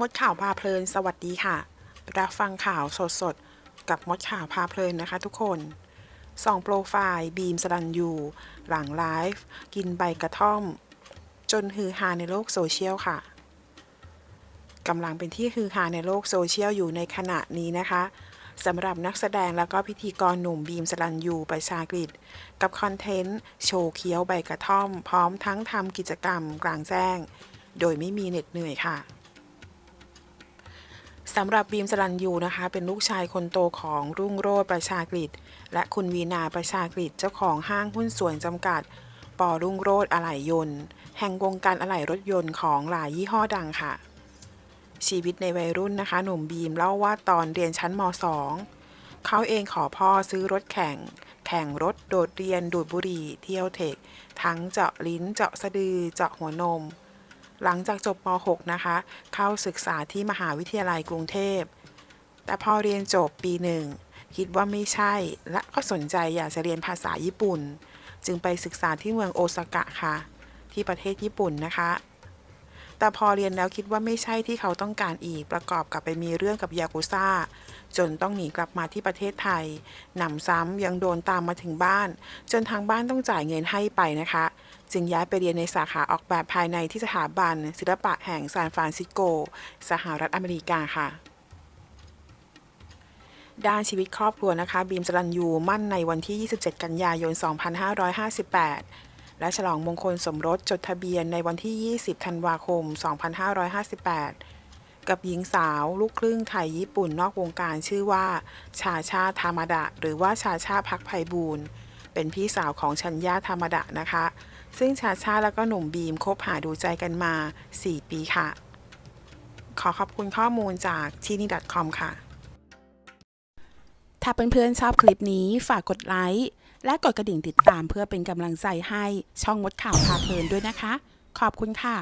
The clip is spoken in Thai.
มดข่าวพาเพลิน สวัสดีค่ะ รับฟังข่าวสดๆกับมดข่าวพาเพลินนะคะทุกคนส่องโปรไฟล์บีมสรันยูหลังไลฟ์กินใบกระท่อม จนฮือฮาในโลกโซเชียลค่ะกำลังเป็นที่ฮือฮาในโลกโซเชียลอยู่ในขณะนี้นะคะสำหรับนักแสดงแล้วก็พิธีกรหนุ่มบีมสรันยูประชากฤษกับคอนเทนต์ โชว์เคี้ยวใบกระท่อม พร้อมทั้งทำกิจกรรมกลางแจ้ง โดยไม่มีเหน็ดเหนื่อยค่ะ สำหรับบีมสรันยูนะคะ เป็นลูกชายคนโตของรุ่งโรจน์ประชากฤษและคุณวีนาประชากฤษเจ้าของห้างหุ้นส่วนจำกัด ปอรุ่งโรจน์อะไหล่ยนต์ แห่งวงการอะไหล่รถยนต์ของหลายยี่ห้อดังค่ะ ชีวิตในวัยรุ่นนะคะ หนุ่มบีมเล่าว่าตอนเรียนชั้นม .2 เขาเองขอพ่อซื้อรถแข่ง แข่งรถโดดเรียนดูดบุหรี่เที่ยวเทค ทั้งเจาะลิ้นเจาะสะดือเจาะหัวนม หลังจากจบป .6 นะคะ เข้าศึกษาที่มหาวิทยาลัยกรุงเทพ แต่พอเรียนจบปีหนึ่งคิดว่าไม่ใช่ และก็สนใจอยากจะเรียนภาษาญี่ปุ่น จึงไปศึกษาที่เมืองโอซากะค่ะ ที่ประเทศญี่ปุ่นนะคะ แต่พอเรียนแล้วคิดว่าไม่ใช่ที่เขาต้องการอีกประกอบกับไปมีเรื่องกับยากุซ่า จนต้องหนีกลับมาที่ประเทศไทยหนำซ้ำยังโดนตามมาถึงบ้าน จนทางบ้านต้องจ่ายเงินให้ไปนะคะ จึงย้ายไปเรียนในสาขาออกแบบภายในที่สถาบัน ศิลปะแห่งซานฟรานซิสโก สหรัฐอเมริกาค่ะด้านชีวิตครอบครัวนะคะ บีมสรันยูมั่นในวันที่ 27 กันยายน 2558 และฉลองมงคลสมรสจดทะเบียนในวันที่ 20 ธันวาคม 2558 กับหญิงสาวลูกครึ่งไทยญี่ปุ่นนอกวงการชื่อว่า ชาชาธรรมดะ หรือว่าชาชาพักไพบูลเป็นพี่สาวของชัญญาธรรมดะนะคะ ซึ่งชาชาแล้วก็หนุ่มบีมคบหาดูใจกันมา 4 ปีค่ะ ขอขอบคุณข้อมูลจากที่นี่ .com ค่ะ ถ้าเพื่อนๆชอบคลิปนี้ฝากกดไลค์และกดกระดิ่งติดตามเพื่อเป็นกำลังใจให้ช่องมดข่าวพาเพลินด้วยนะคะ ขอบคุณค่ะ